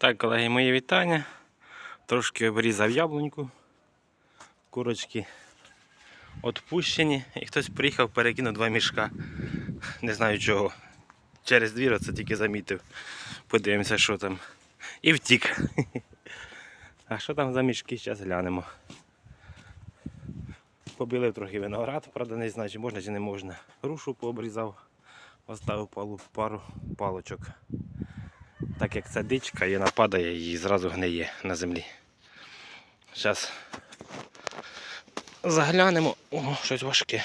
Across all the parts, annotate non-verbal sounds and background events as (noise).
Так, колеги, мої вітання. Трошки обрізав яблуньку. Курочки відпущені. І хтось приїхав, перекинув два мішка. Не знаю чого. Через двір це тільки замітив. Подивимося, що там. І втік. А що там за мішки, зараз глянемо. Побілив трохи виноград, правда не знаю, чи можна, чи не можна. Рушу пообрізав, оставив пару палочок. Так як це дичка, і вона падає і зразу гниє на землі. Зараз заглянемо. О, щось важке.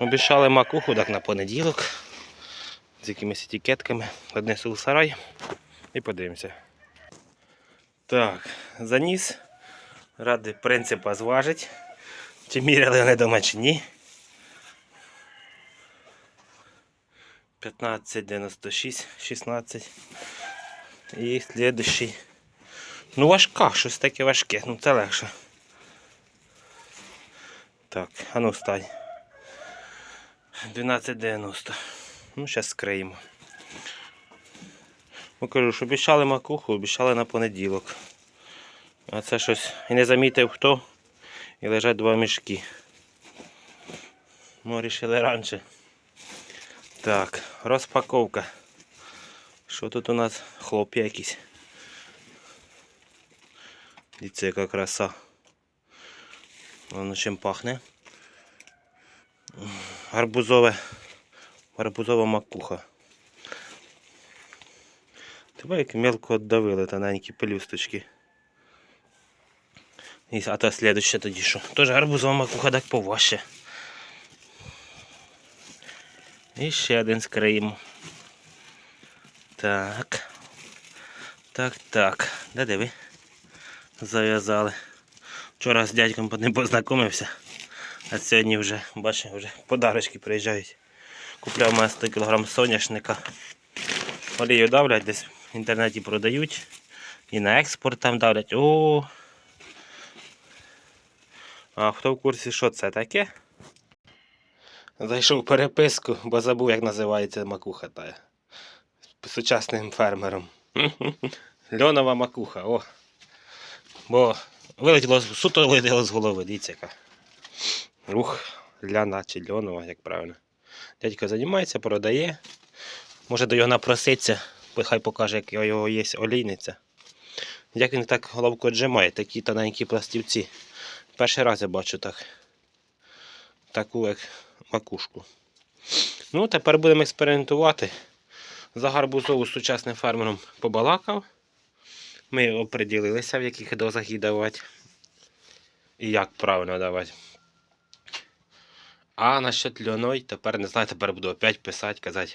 Обіцяли макуху так на понеділок з якимись етикетками. Однесу у сарай і подивимося. Так, заніс. Ради принципа зважить. Чи міряли вони дома чи ні. 15, 96, 16. І слідущий. Ну важка, щось таке важке, ну це легше. Так, а ну стань. 12,90. Ну, зараз скриємо. Ну, кажу, що обіцяли макуху, обіцяли на понеділок. А це щось і не замітив хто. І лежать два мішки. Ми рішили раніше. Так, розпаковка. Що тут у нас? Хлоп'я якісь. Дивіться, яка краса. Воно чим пахне. Гарбузове. Гарбузова макуха. Тебе як мелко віддавили тоненькі пелюсточки. А то слідуще тоді що? Тож гарбузова макуха так поважче. І ще один скриємо. Так. Так, так. Де диви? Зав'язали. Вчора з дядьком не познайомився. А сьогодні вже, бачиш, вже подарочки приїжджають. Купляв мене 100 кг соняшника. Олію давлять, десь в інтернеті продають. І на експорт там давлять. О. А хто в курсі, що це таке? Зайшов в переписку, бо забув, як називається макуха та сучасним фермером. (laughs) Льонова макуха, о. Бо вилетіло з- суто вилетіло з голови, дивіться яка. Рух ляна чи льонова, як правильно. Дядько займається, продає. Може до його напроситься, хай покаже, як у його є олійниця. Як він так головку отжимає, такі тоненькі пластівці. Перший раз я бачу так. Таку як макушку. Ну, тепер будемо експериментувати. За гарбузову з сучасним фермером побалакав. Ми оприділилися, в яких дозах її давати. І як правильно давати. А насчет льоной, тепер не знаю, тепер буду опять писати, казати.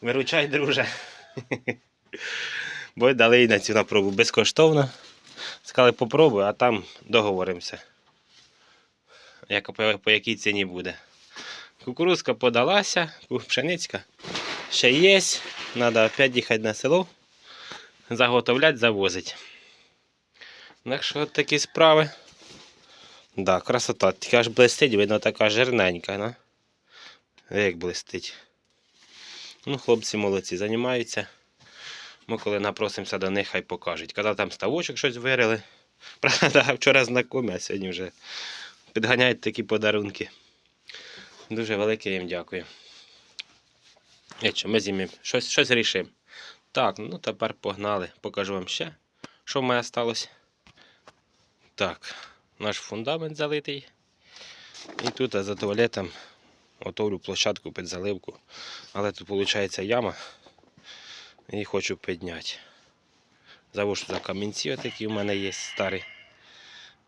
Виручай, друже. Бо дали їй на цю на пробу безкоштовно. Сказали, попробуй, а там договоримося. Як, по, по якій ціні буде. Кукурузка подалася, пшеницька ще є. Треба опять їхати на село, заготовляти, завозити. Так що от такі справи. Да, красота. Тільки аж блистить, видно, така жирненька. На? Як блистить. Ну, хлопці молодці, займаються. Ми коли напросимося до них, хай покажуть. Коли там ставочок щось вирили. (laughs) Правда, вчора знайомі, а сьогодні вже підганяють такі подарунки. Дуже велике їм дякую. І що, ми з щось, щось рішимо. Так, ну тепер погнали. Покажу вам ще, що в мене сталося. Так, наш фундамент залитий. І тут за туалетом готовлю площадку під заливку. Але тут виходить яма. І хочу підняти. Завожу за камінці, отакі в мене є старі.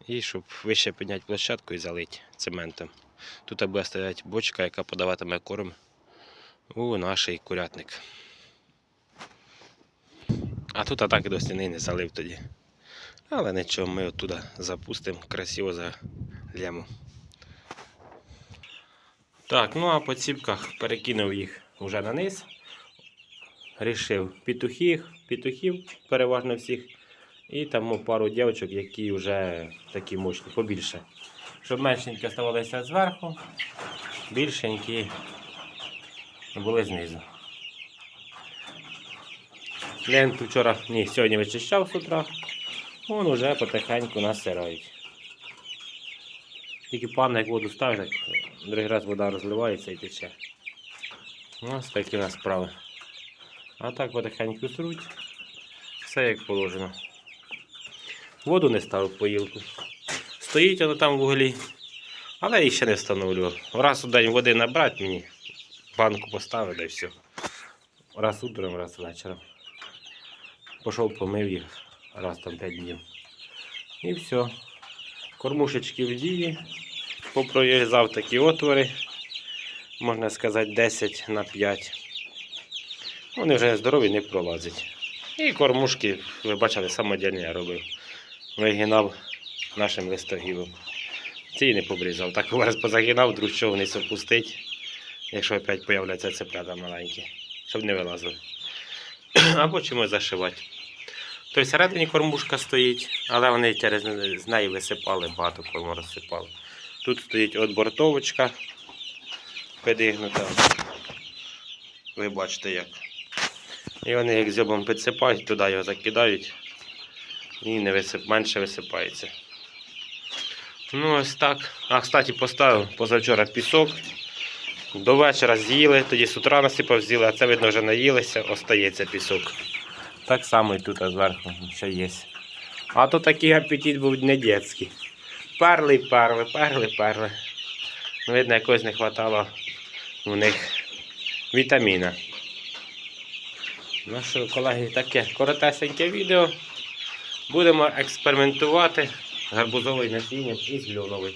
І щоб вище підняти площадку і залити цементом. Тут буде стояти бочка, яка подаватиме корм у наш курятник. А тут атаки до стіни не залив тоді. Але нічого, ми оттуда запустимо красиво залємо. Так, ну а по ціпках перекинув їх вже на низ. Рішив петухів, петухів переважно всіх. І там пару дівчаток, які вже такі мощні, побільше. Щоб меншенькі оставалися зверху, більшенькі були знизу. Ленту вчора, ні, сьогодні вичищав з утра. Вон уже потихеньку насирають. Тільки пан як воду ставиш, другий раз вода розливається і тече. Ось такі у нас справи. А так потихеньку сруть. Все як положено. Воду не ставив поїлку. Стоїть воно там в углі. Але її ще не встановлював. Раз у день води набрати мені, банку поставив да і все. Раз утром, раз вечором. Пішов помив їх раз там 5 днів. І все. Кормушечки в дії. Попрорізав такі отвори. Можна сказати 10 на 5. Вони вже здорові не пролазять. І кормушки, ви бачили, самодільні я робив. Вигинав нашим листогівом. Ці не побрізав. Так раз позагинав, друг що вниз опустить. Якщо опять появляться цеплята маленькі, щоб не вилазили. (clears throat) Або чимось зашивати. Тобто всередині кормушка стоїть, але вони через з неї висипали, багато корму розсипали. Тут стоїть от бортовочка підігнута. Ви бачите як. І вони як зьобом підсипають, туди його закидають і не висип... менше висипається. Ну ось так. А, кстати, поставив позавчора пісок. До вечора з'їли, тоді з утра насипав з'їли, а це видно вже наїлися, остається пісок. Так само і тут зверху ще є. А то такий апетит був не дитячий. Перли, перли, перли, перли. Ну, Видно, якось не вистачало у них вітаміна. Ну що, колеги, таке коротесеньке відео. Будемо експериментувати гарбузовий насінням і з льоновий.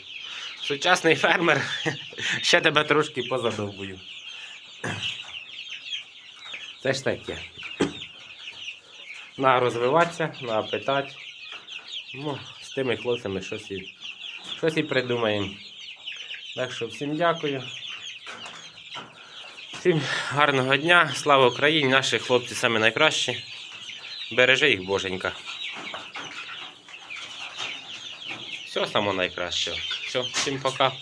Сучасний фермер (laughs) ще тебе трошки позадовбую. Це ж таке. На розвиватися, на питати. Ну, з тими хлопцями щось і, щось і придумаємо. Так що всім дякую. Всім гарного дня, слава Україні! Наші хлопці самі найкращі. Бережи їх, боженька. Все самого найкраще. Все, всім пока.